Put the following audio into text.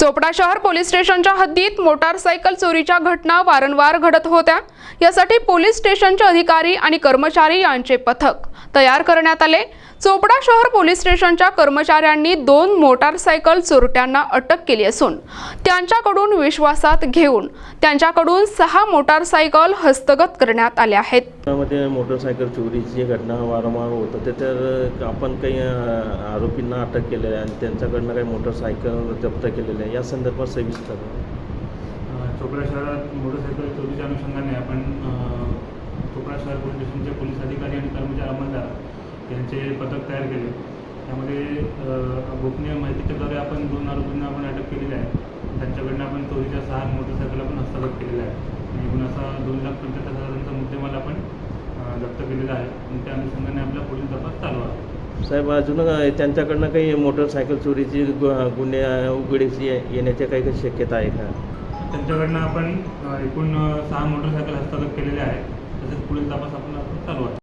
चोपडा शहर पोलीस स्टेशनच्या हद्दीत मोटारसायकल चोरीच्या घटना वारंवार घडत होत्या. यासाठी पोलीस स्टेशनचे अधिकारी आणि कर्मचारी यांचे पथक तयार करण्यात आले. चोपडा शहर पोलीस स्टेशनच्या कर्मचाऱ्यांनी दोन मोटारसायकल चोरट्यांना अटक केली असून त्यांच्याकडून विश्वासात घेऊन त्यांच्याकडून सहा मोटारसायकल हस्तगत करण्यात आल्या आहेत. मोटरसायकल चोरीची घटना वारंवार होत होते. तर आपण काही आरोपींना अटक केलेली आहे आणि त्यांच्याकडनं काही मोटरसायकल जप्त केलेले आहे. या संदर्भात सविस्तर. चोपडा शहरात मोटरसायकल चोरीच्या अनुषंगाने आपण चोपडा शहर पोलीस स्टेशनचे पोलीस अधिकारी आणि कर्मचारी अंमलदार यांचे पथक तयार केले. त्यामध्ये गोपनीय माहितीच्याद्वारे आपण दोन आरोपींना आपण अटक केलेली आहे. त्यांच्याकडनं आपण चोरीच्या सहा मोटरसायकल आपण हस्तगत केलेला आहे आणि एकूण असा दोन लाख पंच्याहत्तर हजारांचा मुद्देमाल आपण जप्त केलेला आहे. आणि त्या अनुषंगाने आपला पुढील तपास चालू आहे. साहेब अजून त्यांच्याकडनं काही मोटरसायकल चोरीची गु- गुन्हे अ, उघडीस येण्याच्या काही काही शक्यता आहे का? त्यांच्याकडनं आपण एकूण सहा मोटरसायकल हस्तगत केलेल्या आहेत. तसेच पुढील तपास आपण चालू आहे.